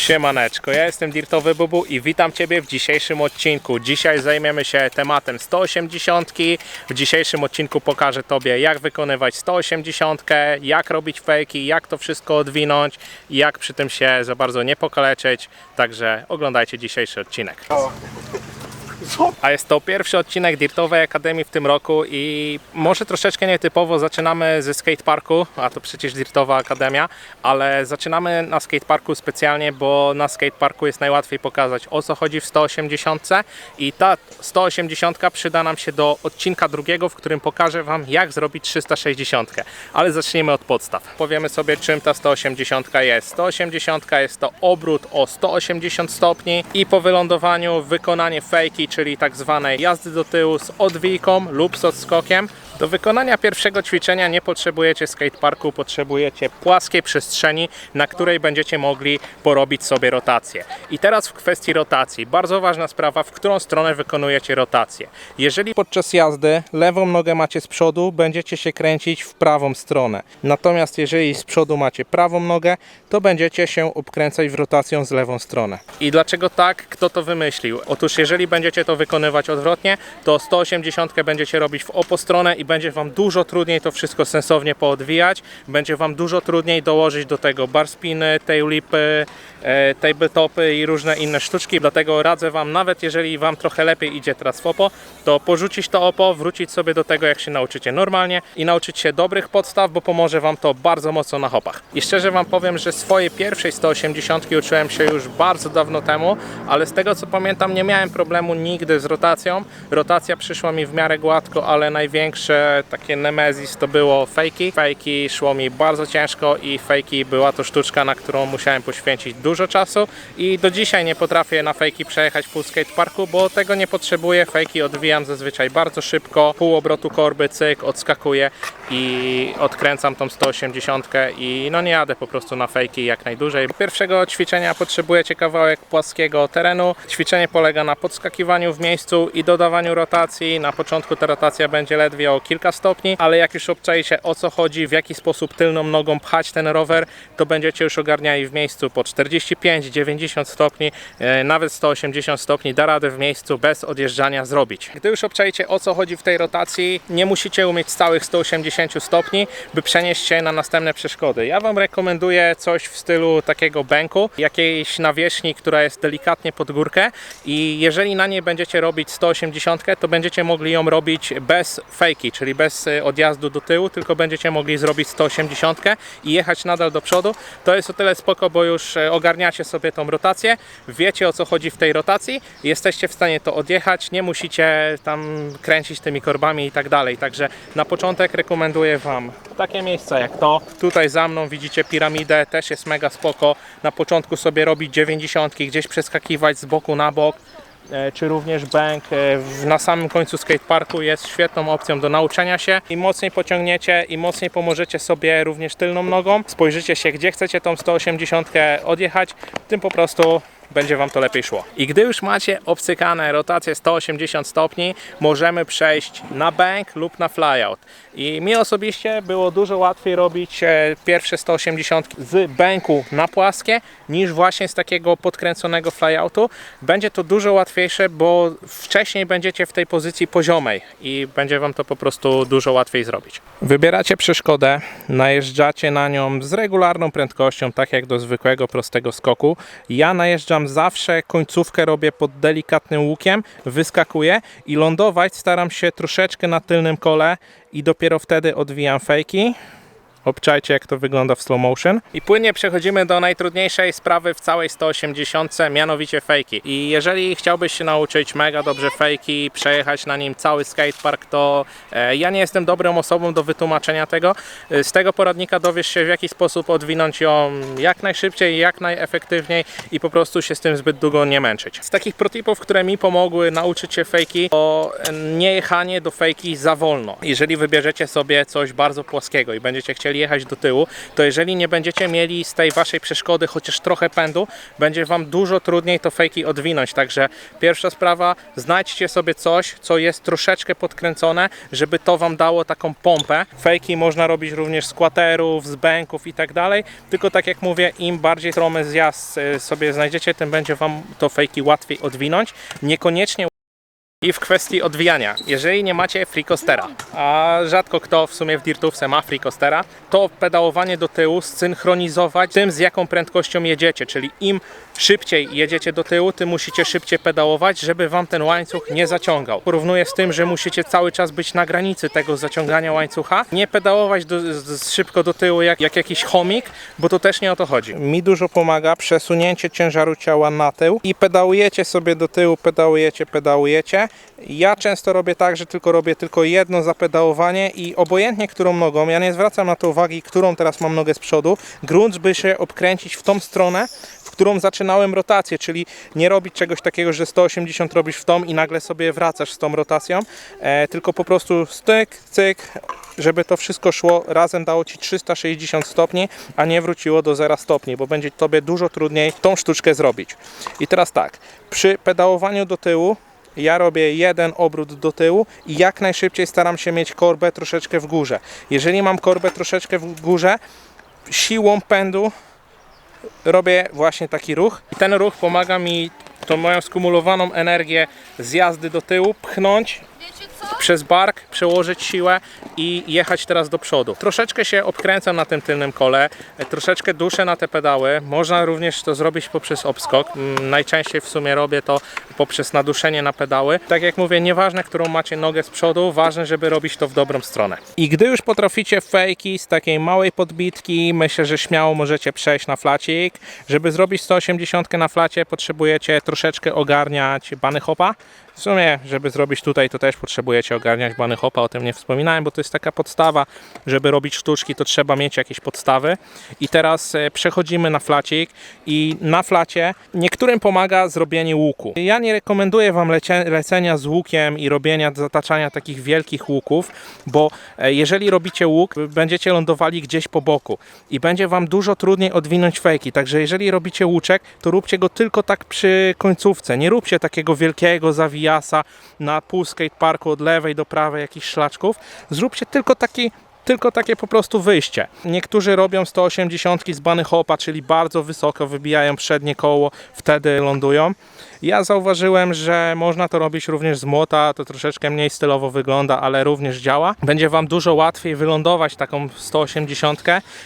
Siemaneczko, ja jestem Dirtowy Bubu i witam Ciebie w dzisiejszym odcinku. Dzisiaj zajmiemy się tematem 180. W dzisiejszym odcinku pokażę Tobie jak wykonywać 180, jak robić fejki, jak to wszystko odwinąć i jak przy tym się za bardzo nie pokaleczyć. Także oglądajcie dzisiejszy odcinek. A jest to pierwszy odcinek Dirtowej Akademii w tym roku i może troszeczkę nietypowo zaczynamy ze skateparku, a to przecież Dirtowa Akademia, ale zaczynamy na skateparku specjalnie, bo na skateparku jest najłatwiej pokazać o co chodzi w 180 i ta 180 przyda nam się do odcinka drugiego, w którym pokażę Wam jak zrobić 360. Ale zacznijmy od podstaw. Powiemy sobie czym ta 180 jest. 180 jest to obrót o 180 stopni i po wylądowaniu wykonanie fejki, czyli tak zwanej jazdy do tyłu z odwijką lub z odskokiem. Do wykonania pierwszego ćwiczenia nie potrzebujecie skateparku, potrzebujecie płaskiej przestrzeni, na której będziecie mogli porobić sobie rotację. I teraz w kwestii rotacji, bardzo ważna sprawa, w którą stronę wykonujecie rotację. Jeżeli podczas jazdy lewą nogę macie z przodu, będziecie się kręcić w prawą stronę. Natomiast jeżeli z przodu macie prawą nogę, to będziecie się obkręcać w rotacją z lewą stronę. I dlaczego tak? Kto to wymyślił? Otóż jeżeli będziecie to wykonywać odwrotnie, to 180 będziecie robić w opostronę i będzie Wam dużo trudniej to wszystko sensownie poodwijać. Będzie Wam dużo trudniej dołożyć do tego bar spiny, tailwhipy, e, tabletopy i różne inne sztuczki. Dlatego radzę Wam, nawet jeżeli Wam trochę lepiej idzie teraz w opo, to porzucić to opo, wrócić sobie do tego, jak się nauczycie normalnie i nauczyć się dobrych podstaw, bo pomoże Wam to bardzo mocno na hopach. I szczerze Wam powiem, że swojej pierwszej 180 uczyłem się już bardzo dawno temu, ale z tego co pamiętam nie miałem problemu nigdy z rotacją. Rotacja przyszła mi w miarę gładko, ale największe takie nemezis to było fejki. Fejki szło mi bardzo ciężko i fejki była to sztuczka, na którą musiałem poświęcić dużo czasu i do dzisiaj nie potrafię na fejki przejechać pół skateparku, bo tego nie potrzebuję. Fejki odwijam zazwyczaj bardzo szybko, pół obrotu korby, cyk, odskakuję i odkręcam tą 180 i no nie jadę po prostu na fejki jak najdłużej. Pierwszego ćwiczenia potrzebujecie kawałek płaskiego terenu. Ćwiczenie polega na podskakiwaniu w miejscu i dodawaniu rotacji. Na początku ta rotacja będzie ledwie o kilka stopni, ale jak już obczaicie o co chodzi, w jaki sposób tylną nogą pchać ten rower, to będziecie już ogarniali w miejscu po 45-90 stopni, e, nawet 180 stopni da radę w miejscu bez odjeżdżania zrobić. Gdy już obczaicie o co chodzi w tej rotacji, nie musicie umieć stałych 180 stopni, by przenieść się na następne przeszkody. Ja Wam rekomenduję coś w stylu takiego bęku, jakiejś nawierzchni, która jest delikatnie pod górkę i jeżeli na niej będziecie robić 180, to będziecie mogli ją robić bez fejki, czyli bez y, odjazdu do tyłu, tylko będziecie mogli zrobić 180 i jechać nadal do przodu. To jest o tyle spoko, bo już y, ogarniacie sobie tą rotację, wiecie o co chodzi w tej rotacji, jesteście w stanie to odjechać, nie musicie tam kręcić tymi korbami i tak dalej. Także na początek rekomenduję Wam takie miejsca jak to. Tutaj za mną widzicie piramidę, też jest mega spoko. Na początku sobie robić 90, gdzieś przeskakiwać z boku na bok e, czy również bank e, na samym końcu skateparku jest świetną opcją do nauczenia się. Im mocniej pociągniecie, im mocniej pomożecie sobie również tylną nogą, spojrzycie się gdzie chcecie tą 180 odjechać, tym po prostu będzie Wam to lepiej szło. I gdy już macie obcykane rotację 180 stopni, możemy przejść na bank lub na flyout. I mi osobiście było dużo łatwiej robić e, pierwsze 180 z banku na płaskie, niż właśnie z takiego podkręconego flyoutu. Będzie to dużo łatwiejsze, bo wcześniej będziecie w tej pozycji poziomej i będzie Wam to po prostu dużo łatwiej zrobić. Wybieracie przeszkodę, najeżdżacie na nią z regularną prędkością, tak jak do zwykłego prostego skoku. Ja najeżdżam zawsze, końcówkę robię pod delikatnym łukiem, wyskakuję i lądować staram się troszeczkę na tylnym kole i dopiero wtedy odwijam fejki. Obczajcie jak to wygląda w slow motion. I płynnie przechodzimy do najtrudniejszej sprawy w całej 180, mianowicie fejki. I jeżeli chciałbyś się nauczyć mega dobrze fejki, przejechać na nim cały skatepark, to e, ja nie jestem dobrą osobą do wytłumaczenia tego. E, Z tego poradnika dowiesz się w jaki sposób odwinąć ją jak najszybciej, jak najefektywniej i po prostu się z tym zbyt długo nie męczyć. Z takich protipów, które mi pomogły nauczyć się fejki, to nie jechanie do fejki za wolno. Jeżeli wybierzecie sobie coś bardzo płaskiego i będziecie chcieli jechać do tyłu, to jeżeli nie będziecie mieli z tej waszej przeszkody chociaż trochę pędu, będzie wam dużo trudniej to fejki odwinąć. Także pierwsza sprawa, znajdźcie sobie coś, co jest troszeczkę podkręcone, żeby to wam dało taką pompę. Fejki można robić również z kwaterów, z bęków i tak dalej, tylko tak jak mówię, im bardziej stromy zjazd e, sobie znajdziecie, tym będzie wam to fejki łatwiej odwinąć. Niekoniecznie i w kwestii odwijania, jeżeli nie macie frikostera, a rzadko kto w sumie w Dirtówce ma frikostera, to pedałowanie do tyłu synchronizować tym, z jaką prędkością jedziecie, czyli im szybciej jedziecie do tyłu, tym musicie szybciej pedałować, żeby wam ten łańcuch nie zaciągał. Porównuję z tym, że musicie cały czas być na granicy tego zaciągania łańcucha, nie pedałować do, szybko do tyłu jak, jak jakiś chomik, bo to też nie o to chodzi. Mi dużo pomaga przesunięcie ciężaru ciała na tył i pedałujecie sobie do tyłu, pedałujecie, pedałujecie. Ja często robię tak, że tylko robię tylko jedno zapedałowanie i obojętnie którą nogą, ja nie zwracam na to uwagi, którą teraz mam nogę z przodu, grunt by się obkręcić w tą stronę, w którą zaczynałem rotację, czyli nie robić czegoś takiego, że 180 robisz w tą i nagle sobie wracasz z tą rotacją, e, tylko po prostu styk, cyk, żeby to wszystko szło razem dało Ci 360 stopni, a nie wróciło do 0 stopni, bo będzie Tobie dużo trudniej tą sztuczkę zrobić. I teraz tak, przy pedałowaniu do tyłu ja robię jeden obrót do tyłu i jak najszybciej staram się mieć korbę troszeczkę w górze. Jeżeli mam korbę troszeczkę w górze, siłą pędu robię właśnie taki ruch. I ten ruch pomaga mi tą moją skumulowaną energię z jazdy do tyłu pchnąć? Przez bark, przełożyć siłę i jechać teraz do przodu. Troszeczkę się obkręcam na tym tylnym kole, troszeczkę duszę na te pedały. Można również to zrobić poprzez obskok. Mm, Najczęściej w sumie robię to poprzez naduszenie na pedały. Tak jak mówię, nieważne, którą macie nogę z przodu, ważne, żeby robić to w dobrą stronę. I gdy już potraficie fejki z takiej małej podbitki, myślę, że śmiało możecie przejść na flacik. Żeby zrobić 180 na flacie, potrzebujecie troszeczkę ogarniać bany hopa. W sumie, żeby zrobić tutaj, to też potrzebujecie ogarniać bany hopa, o tym nie wspominałem, bo to jest taka podstawa, żeby robić sztuczki, to trzeba mieć jakieś podstawy. I teraz e, przechodzimy na flacik i na flacie niektórym pomaga zrobienie łuku. Ja nie rekomenduję Wam lecenia z łukiem i robienia, zataczania takich wielkich łuków, bo e, jeżeli robicie łuk, będziecie lądowali gdzieś po boku i będzie Wam dużo trudniej odwinąć fejki, także jeżeli robicie łuczek, to róbcie go tylko tak przy końcówce, nie róbcie takiego wielkiego zawijasa na pół skateparku od lewej do prawej jakichś szlaczków, zróbcie tylko taki tylko takie po prostu wyjście. Niektórzy robią 180 z bany hopa, czyli bardzo wysoko wybijają przednie koło, wtedy lądują. Ja zauważyłem, że można to robić również z młota, to troszeczkę mniej stylowo wygląda, ale również działa. Będzie Wam dużo łatwiej wylądować taką 180,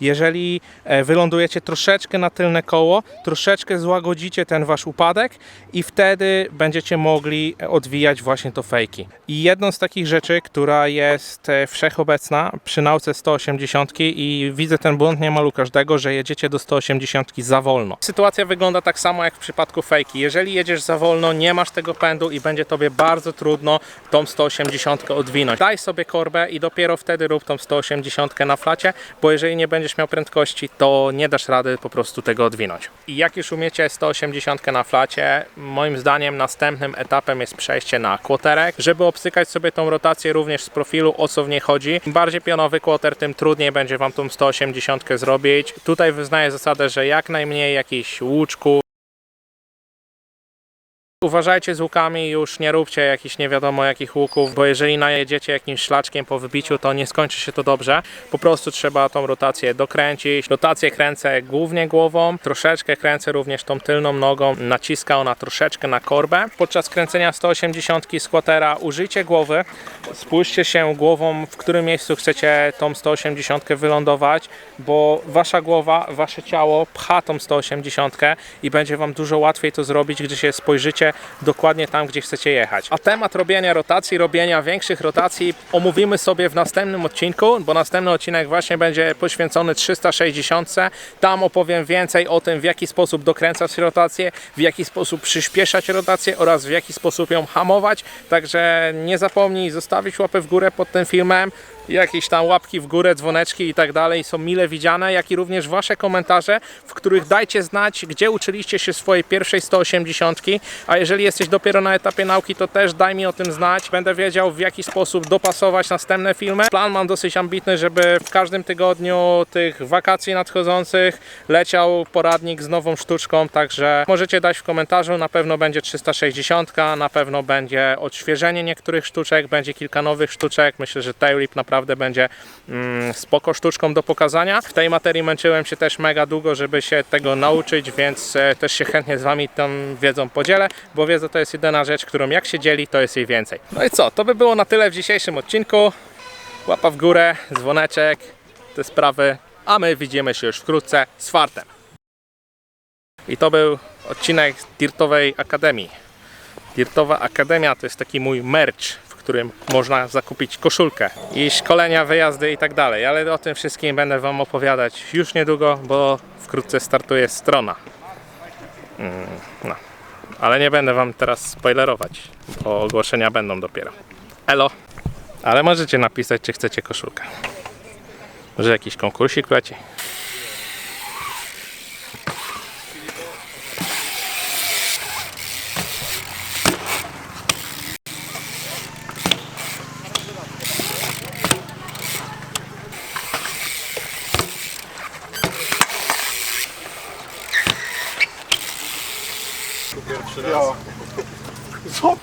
jeżeli e, wylądujecie troszeczkę na tylne koło, troszeczkę złagodzicie ten Wasz upadek i wtedy będziecie mogli odwijać właśnie to fejki. I jedną z takich rzeczy, która jest e, wszechobecna przy nauce 180 i widzę ten błąd niemal u każdego, że jedziecie do 180 za wolno. Sytuacja wygląda tak samo jak w przypadku fejki. Jeżeli jedziesz za wolno, nie masz tego pędu i będzie Tobie bardzo trudno tą 180 odwinąć. Daj sobie korbę i dopiero wtedy rób tą 180 na flacie, bo jeżeli nie będziesz miał prędkości, to nie dasz rady po prostu tego odwinąć. I jak już umiecie 180 na flacie, moim zdaniem następnym etapem jest przejście na kłoterek, żeby obsykać sobie tą rotację również z profilu, o co w niej chodzi. Bardziej pionowy kłoter, tym trudniej będzie Wam tą 180 zrobić. Tutaj wyznaję zasadę, że jak najmniej jakichś łuczków, Uważajcie z łukami, już nie róbcie jakichś nie wiadomo jakich łuków, bo jeżeli najedziecie jakimś szlaczkiem po wybiciu, to nie skończy się to dobrze. Po prostu trzeba tą rotację dokręcić. Rotację kręcę głównie głową, troszeczkę kręcę również tą tylną nogą, naciska ona troszeczkę na korbę. Podczas kręcenia 180 squatera użyjcie głowy, spójrzcie się głową, w którym miejscu chcecie tą 180 wylądować, bo wasza głowa, wasze ciało pcha tą 180 i będzie wam dużo łatwiej to zrobić, gdy się spojrzycie dokładnie tam, gdzie chcecie jechać. A temat robienia rotacji, robienia większych rotacji omówimy sobie w następnym odcinku, bo następny odcinek właśnie będzie poświęcony 360. Tam opowiem więcej o tym, w jaki sposób dokręcać rotację, w jaki sposób przyspieszać rotację oraz w jaki sposób ją hamować. Także nie zapomnij zostawić łapę w górę pod tym filmem, jakieś tam łapki w górę, dzwoneczki i tak dalej są mile widziane, jak i również Wasze komentarze, w których dajcie znać, gdzie uczyliście się swojej pierwszej 180, a jeżeli jesteś dopiero na etapie nauki, to też daj mi o tym znać. Będę wiedział, w jaki sposób dopasować następne filmy. Plan mam dosyć ambitny, żeby w każdym tygodniu tych wakacji nadchodzących leciał poradnik z nową sztuczką, także możecie dać w komentarzu, na pewno będzie 360, na pewno będzie odświeżenie niektórych sztuczek, będzie kilka nowych sztuczek. Myślę, że Tailwhip naprawdę będzie mm, spoko sztuczką do pokazania. W tej materii męczyłem się też mega długo, żeby się tego nauczyć, więc e, też się chętnie z Wami tą wiedzą podzielę, bo wiedza to jest jedyna rzecz, którą jak się dzieli, to jest jej więcej. No i co, to by było na tyle w dzisiejszym odcinku. Łapa w górę, dzwoneczek, te sprawy, a my widzimy się już wkrótce z fartem. I to był odcinek Dirtowej Akademii. Dirtowa Akademia to jest taki mój merch, którym można zakupić koszulkę i szkolenia, wyjazdy i tak dalej, ale o tym wszystkim będę Wam opowiadać już niedługo, bo wkrótce startuje strona. Mm, no. Ale nie będę Wam teraz spoilerować, bo ogłoszenia będą dopiero. Elo! Ale możecie napisać, czy chcecie koszulkę. Może jakiś konkursik leci? pierwszy raz. Ja. Co?